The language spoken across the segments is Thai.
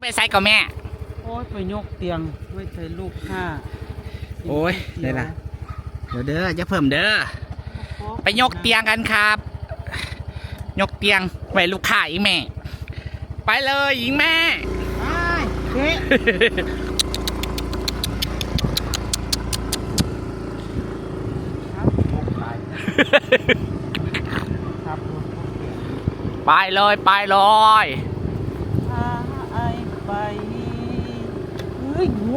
ไปใส่กับแม่ โอ้ยไปยกเตียงไว้ใช้ลูกค้าโอ้ยได้ละเดี๋ยวเด้อจะเพิ่มเด้อ ไปยกเตียงกันครับ ยกเตียงไว้ลูกค้าอีกแม่ ไปเลยอีกแม่ไอ้เฮ้ครับหกไปครับรถพวกเตียงไปเลยไปเลย พาไอ้ไป เฮ้ยงู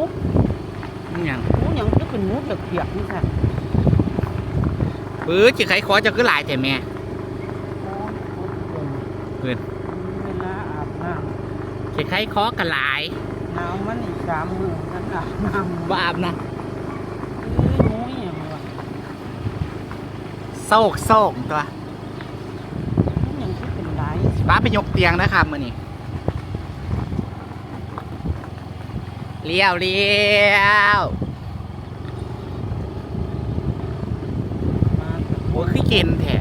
นี่ยังงูหยังจะเป็นงูแบบเปียกนี่ค่ะปื้อจิไขคอจะคือหลายแต่แม่โอ้ยโคตรเกินเพื่อนเวลาอาบน้จิไขคอกันหลายำหนาวมันอีกสามมือฉันอาบน้ำว่าอาบนะเฮ้ยงูอหย่างวะโศกโศกตัวงูหยังที่เป็นไรป้าไปยกเตียงนะครับมือนี้ เลี้ยวเลี้ยวมากับโอ้ยคือเย็นแท้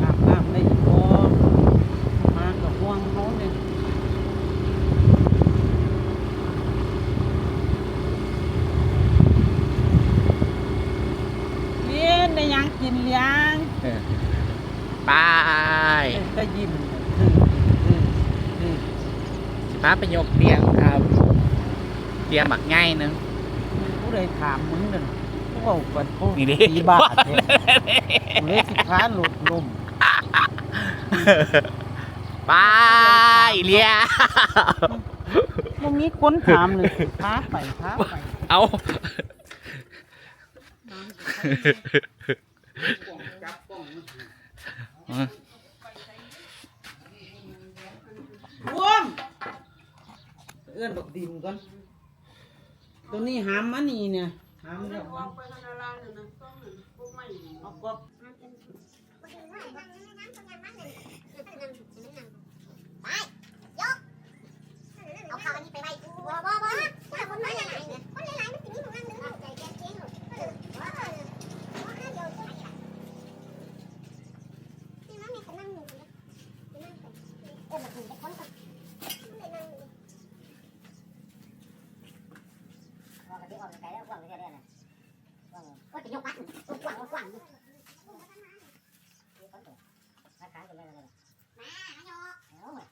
อาบน้ำได้พอมากับห่วงเขาเนี่ยเลี้ยนได้หยังกินเลี้ยงเออไปได้ยินเออเออเออป้าไปยกเตียงครับ เตียงบักง่ายนึงผู้ใดถามมึงนั่นผู้เอาปัดผู้นี่ดิสีบาทเนี่ยเลยสิค้าหลุดลมไปเลี้ยวมันมีคนถามเลยค้าไปค้าไปเอารวมเอื้อนบักดินก่อน ตัวนี้หามมันี่เนี่ยหามแล้วเอาก็เ ở đây này có chỉ nhóc bắt quẳng quẳng nó khá cái này này má nó nhô hiểu rồi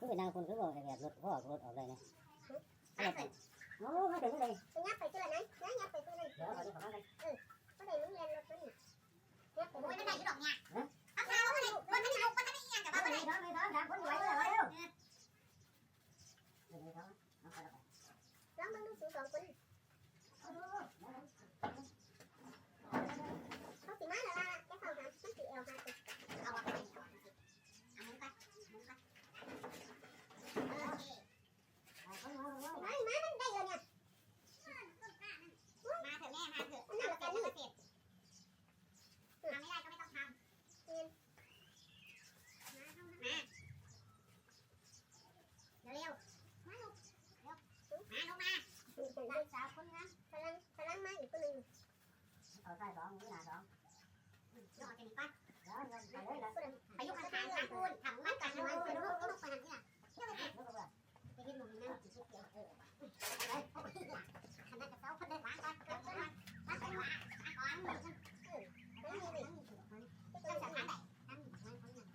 cứ Việt Nam con cứ vào này đẹp luật có ở luật ở đây này nhấp này nó nó đứng đây tôi nhấp phải cái này nó nhấp phải cái này đó là cái này ừ có thể muốn lên luôn tôi nhỉ nhấp phải tôi nó đây cái đọc nha เอาใส่สองมือหนาสองยอดจะมีปั้นไปยุคทางทางคูณทำมันกันมันเป็นลูกลูกไปทางนี้ล่ะเที่ยวไปเที่ยวไปไปที่มุมนั้นจุดเกี่ยวเออ ขนาดกับเขาคนเดินวางก่อนเกิดขึ้นมาวางก่อนวางก่อนเออไม่มีเลยต้องสั่งหาได้ตั้งอยู่ตั้งคนนั้น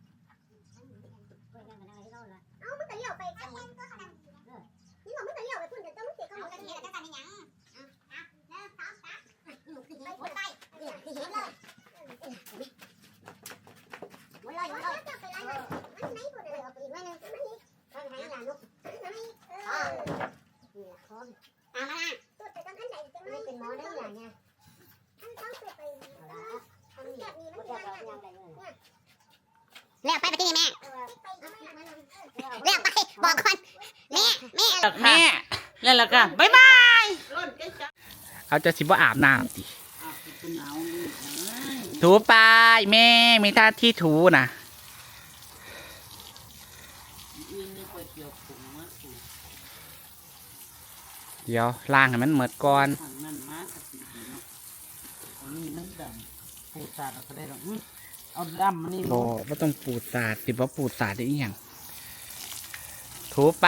ตั้งอยู่ที่กันคุยกันกันอะไรที่เราละเอ้ามันก็เลี้ยวไปกันนี่ก็ขนาดนี่บอกมันก็เลี้ยวไปพุ่นเดี๋ยวต้องเสียเขาหมดกันเนี่ยจะสั่งยังอะอะเริ่มสามสามหนูขึ้นไปหมดไปเนี่ยที่เห็นเลยหมดเลยหมดเลยจะไปร้านมันไหนพุ่นเลยเอาไปอีกวันนึงมันนี่มันหายอย่างนกมันนี่เออนี่ละคนตามมาละ ตัวแต่ต้องอันไหนจะไม่เป็นหมอได้อย่างเงี้ยอันต้องไปไปทำแบบนี้มันยังไง เนี่ยไปไปที่นี่แม่เรียกไปบอกคนแม่แม่แม่นั่นแหละค่ะบ๊ายบายเขาจะสิบ่อาบน้ำดิคุณเอานี่ถูไปแม่มีท่าที่ถูนะยืนนี่ก๋วยเตี๋ยวผงมาสูตรเดี๋ยวล้างให้มันหมดก่อนทางนั้นมาสักทีเนาะอันนี้มันดำผู้ชาติก็ได้หรอก เอาดำมันนี่บอว่ต้องปูดตาดสิบ่าปูดตาดได้อีหยังถูไป